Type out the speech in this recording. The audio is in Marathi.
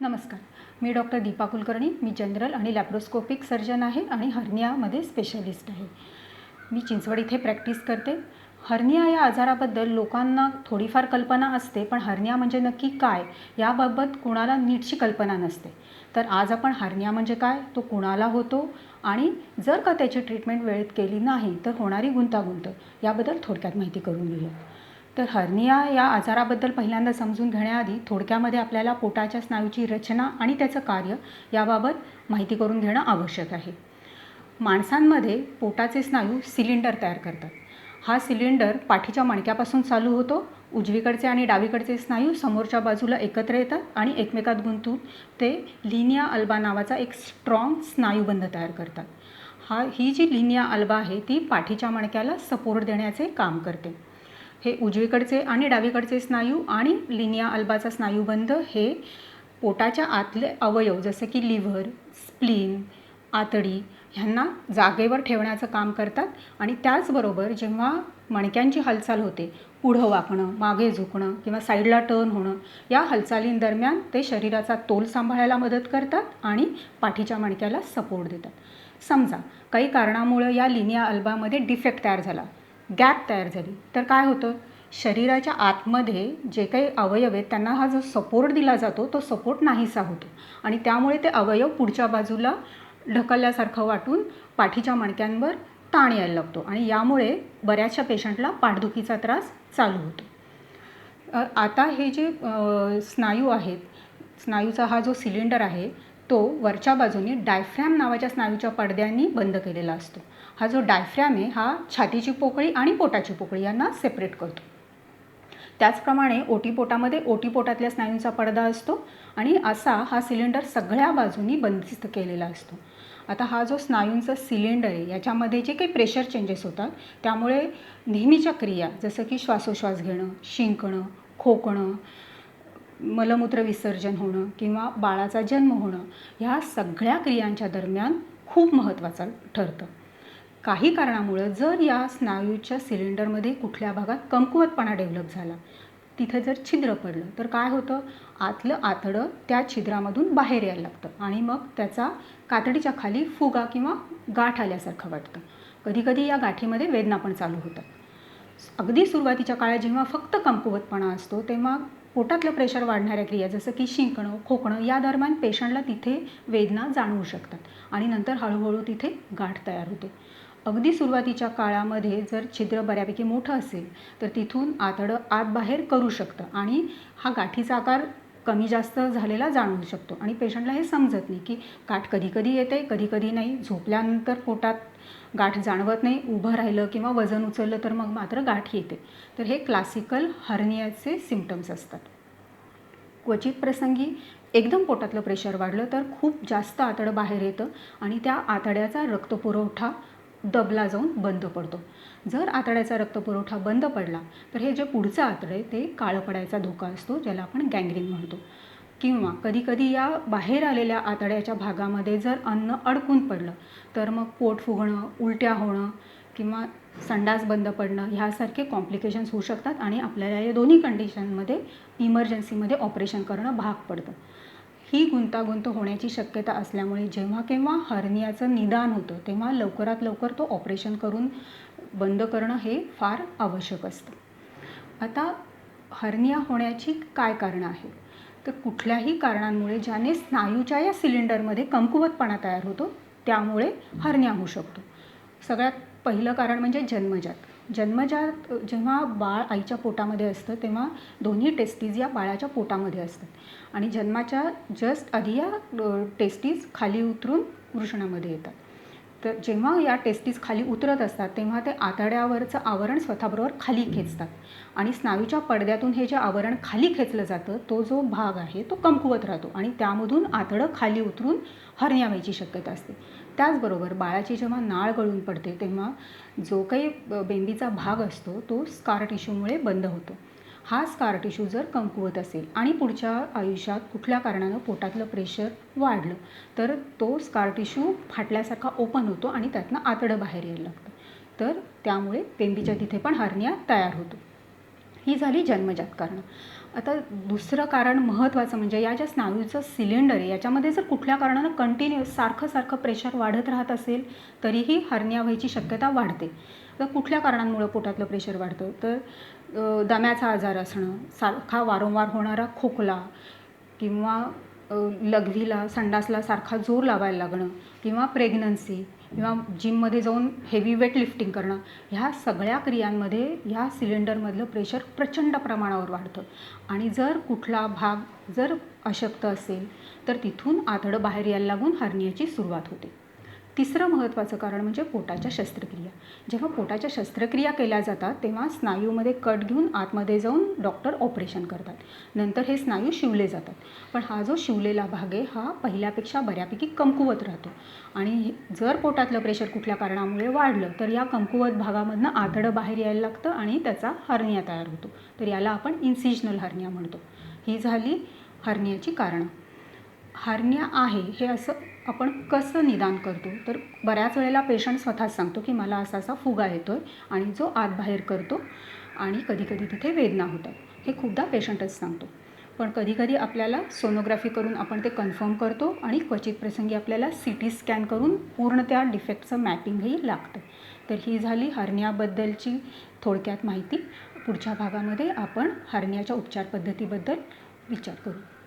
नमस्कार. मी डॉक्टर दीपा कुलकर्णी मी जनरल आणि लॅप्रोस्कोपिक सर्जन आहे आणि हर्नियामध्ये स्पेशलिस्ट आहे. मी चिंचवड इथे प्रॅक्टिस करते. हर्निया या आजाराबद्दल लोकांना थोडीफार कल्पना असते पण हर्निया म्हणजे नक्की काय याबाबत कुणाला नीटची कल्पना नसते. तर आज आपण हर्निया म्हणजे काय तो कुणाला होतो आणि जर का त्याची ट्रीटमेंट वेळेत केली नाही तर होणारी गुंतागुंत याबद्दल थोडक्यात माहिती करून घेऊया. तर हर्निया या आजाराबद्दल पहिल्यांदा समजून घेण्याआधी थोडक्यामध्ये आपल्याला पोटाच्या स्नायूची रचना आणि त्याचं कार्य याबाबत माहिती करून घेणं आवश्यक आहे. माणसांमध्ये पोटाचे स्नायू सिलेंडर तयार करतात. हा सिलेंडर पाठीच्या मणक्यापासून चालू होतो उजवीकडचे आणि डावीकडचे स्नायू समोरच्या बाजूला एकत्र येतात आणि एकमेकात गुंतून ते लिनिया अल्बा नावाचा एक स्ट्रॉंग स्नायूबंध तयार करतात. हा ही जी लिनिया अल्बा आहे ती पाठीच्या मणक्याला सपोर्ट देण्याचे काम करते. हे उजवीकडचे आणि डावीकडचे स्नायू आणि लिनिया अल्बाचा स्नायूबंध हे पोटाच्या आतले अवयव जसे की लिव्हर स्प्लीन आतडी ह्यांना जागेवर ठेवण्याचं काम करतात. आणि त्याचबरोबर जेव्हा मणक्यांची हालचाल होते पुढं वाकणं मागे झुकणं किंवा साईडला टर्न होणं या हालचालींदरम्यान ते शरीराचा तोल सांभाळायला मदत करतात आणि पाठीच्या मणक्याला सपोर्ट देतात. समजा काही कारणामुळं या लिनिया अल्बामध्ये डिफेक्ट तयार झाला. गॅप तयार झाली. तर काय होतं? शरीराच्या आतमध्ये जे काही अवयव आहेत त्यांना हा जो सपोर्ट दिला जातो तो सपोर्ट नाहीसा होतो. आणि त्यामुळे ते अवयव पुढच्या बाजूला ढकलल्यासारखं वाटून पाठीच्या मणक्यांवर ताण यायला लागतो. आणि यामुळे बऱ्याचशा पेशंटला पाठदुखीचा त्रास चालू होतो. आता हे जे स्नायू आहेत स्नायूचा हा जो सिलेंडर आहे तो वरच्या बाजूने डायफ्रॅम नावाच्या स्नायूच्या पडद्यांनी बंद केलेला असतो. हा जो डायफ्रॅम आहे हा छातीची पोकळी आणि पोटाची पोकळी यांना सेपरेट करतो. त्याचप्रमाणे ओटीपोटामध्ये ओटीपोटातल्या स्नायूंचा पडदा असतो आणि असा हा सिलेंडर सगळ्या बाजूनी बंदिस्त केलेला असतो. आता हा जो स्नायूंचा सिलेंडर आहे याच्यामध्ये जे काही प्रेशर चेंजेस होतात त्यामुळे नेहमीच्या क्रिया जसं की श्वासोश्वास घेणं शिंकणं खोकणं मलमूत्र विसर्जन होणं किंवा बाळाचा जन्म होणं ह्या सगळ्या क्रियांच्या दरम्यान खूप महत्त्वाचं ठरतं. काही कारणामुळं जर या स्नायूच्या सिलेंडरमध्ये कुठल्या भागात कमकुवतपणा डेव्हलप झाला तिथे जर छिद्र पडलं तर काय होतं? आतलं आतडं त्या छिद्रामधून बाहेर यायला लागतं आणि मग त्याचा कातडीच्या खाली फुगा किंवा गाठ आल्यासारखं वाटतं. कधीकधी या गाठीमध्ये वेदना पण चालू होतात. अगदी सुरुवातीच्या काळात जेव्हा फक्त कमकुवतपणा असतो तेव्हा पोटातलं प्रेशर वाढणाऱ्या क्रिया जसं की शिंकणं खोकणं या दरम्यान पेशंटला तिथे वेदना जाणवू शकतात आणि नंतर हळूहळू तिथे गाठ तयार होते. अगदी सुरुवातीच्या काळामध्ये जर छिद्र बऱ्यापैकी मोठं असेल तर तिथून आतडं आत बाहेर करू शकतं आणि हा गाठीचा आकार कमी जास्त झालेला जाणवू शकतो. आणि पेशंटला हे समजत नाही की गाठ कधी कधी येते कधी कधी नाही. झोपल्यानंतर पोटात गाठ जाणवत नाही. उभं राहिलं किंवा वजन उचललं तर मग मात्र गाठ येते. तर हे क्लासिकल हर्नियाचे सिम्पटम्स असतात. क्वचित प्रसंगी एकदम पोटातलं प्रेशर वाढलं तर खूप जास्त आतडं बाहेर येतं आणि त्या आतड्याचा रक्तपुरवठा दबला जाऊन बंद पडतो. जर आतड्याचा रक्तपुरवठा बंद पडला तर हे जे पुढचं आतडे आहे ते काळं पडायचा धोका असतो ज्याला आपण गँग्रीन म्हणतो. किंवा कधीकधी या बाहेर आलेल्या आतड्याच्या भागामध्ये जर अन्न अडकून पडलं तर मग पोट फुगणं उलट्या होणं किंवा संडास बंद पडणं ह्यासारखे कॉम्प्लिकेशन्स होऊ शकतात आणि आपल्याला या दोन्ही कंडिशनमध्ये इमर्जन्सीमध्ये ऑपरेशन करणं भाग पडतं. ही गुंतागुंत होण्याची शक्यता असल्यामुळे जेव्हा केव्हा हर्नियाचं निदान होतं तेव्हा लवकरात लवकर तो ऑपरेशन करून बंद करणं हे फार आवश्यक असतं. आता हर्निया होण्याची काय कारणं आहेत? तर कुठल्याही कारणांमुळे ज्याने स्नायूच्या या सिलेंडरमध्ये कमकुवतपणा तयार होतो त्यामुळे हर्निया होऊ शकतो. सगळ्यात पहिलं कारण म्हणजे जन्मजात. जन्मजात जेव्हा बाळ आईच्या पोटामध्ये असतं तेव्हा दोन्ही टेस्टीज या बाळाच्या पोटामध्ये असतात. आणि जन्माच्या जस्ट आधी या टेस्टीज खाली उतरून वृषणामध्ये येतात. तर जेव्हा या टेस्टीज खाली उतरत असतात तेव्हा ते आतड्यावरचं आवरण स्वतःबरोबर खाली खेचतात. आणि स्नायूच्या पडद्यातून हे जे आवरण खाली खेचलं जातं तो जो भाग आहे तो कमकुवत राहतो. आणि त्यामधून आतडं खाली उतरून हरण्या व्हायची शक्यता असते. त्याचबरोबर बाळाची जेव्हा नाळ गळून पडते तेव्हा जो काही ब- बेंबीचा भाग असतो तो स्कार टिश्यूमुळे बंद होतो. हा स्कार टिश्यू जर कमकुवत असेल आणि पुढच्या आयुष्यात कुठल्या कारणानं पोटातलं प्रेशर वाढलं तर तो स्कार टिश्यू फाटल्यासारखा ओपन होतो आणि त्यातनं आतडं बाहेर यायला लागतं. तर त्यामुळे तेंबीच्या तिथे पण हार्निया तयार होतो. ही झाली जन्मजात कारणं. आता दुसरं कारण महत्त्वाचं म्हणजे या ज्या स्नायूचं सिलेंडर आहे याच्यामध्ये जर कुठल्या कारणानं कंटिन्युअस सारखं सारखं प्रेशर वाढत राहत असेल तरीही हर्निया व्हायची शक्यता वाढते. तर कुठल्या कारणांमुळं पोटातलं प्रेशर वाढतं? तर दम्याचा आजार असणं सारखा वारंवार होणारा खोकला किंवा लघवीला संडासला सारखा जोर लावायला लागणं किंवा प्रेग्नन्सी किंवा जिममध्ये जाऊन हेवी वेट लिफ्टिंग करणं ह्या सगळ्या क्रियांमध्ये ह्या सिलेंडरमधलं प्रेशर प्रचंड प्रमाणावर वाढतं. आणि जर कुठला भाग जर अशक्त असेल तर तिथून आतडं बाहेर यायला लागून हर्नियाची सुरुवात होते. तिसरं महत्त्वाचं कारण म्हणजे पोटाच्या शस्त्रक्रिया. जेव्हा पोटाच्या शस्त्रक्रिया केल्या जातात तेव्हा स्नायूमध्ये कट घेऊन आतमध्ये जाऊन डॉक्टर ऑपरेशन करतात. नंतर हे स्नायू शिवले जातात. पण हा जो शिवलेला भाग आहे हा पहिल्यापेक्षा बऱ्यापैकी कमकुवत राहतो. आणि जर पोटातलं प्रेशर कुठल्या कारणामुळे वाढलं तर या कमकुवत भागामधनं आतडं बाहेर यायला लागतं आणि त्याचा हर्निया तयार होतो. तर याला आपण इन्सिजनल हर्निया म्हणतो. ही झाली हर्नियाची कारणं. हार्निया आहे हे असं आपण कसं निदान करतो? तर बऱ्याच वेळेला पेशंट स्वतःच सांगतो की मला असा असा फुगा येतो आहे आणि जो आत बाहेर करतो आणि कधीकधी तिथे वेदना होतात. हे खूपदा पेशंटच सांगतो. पण कधीकधी आपल्याला सोनोग्राफी करून आपण ते कन्फर्म करतो आणि क्वचित प्रसंगी आपल्याला सी टी स्कॅन करून पूर्ण त्या डिफेक्टचं मॅपिंगही लागतं. तर ही झाली हर्नियाबद्दलची थोडक्यात माहिती. पुढच्या भागामध्ये आपण हर्नियाच्या उपचार पद्धतीबद्दल विचार करू.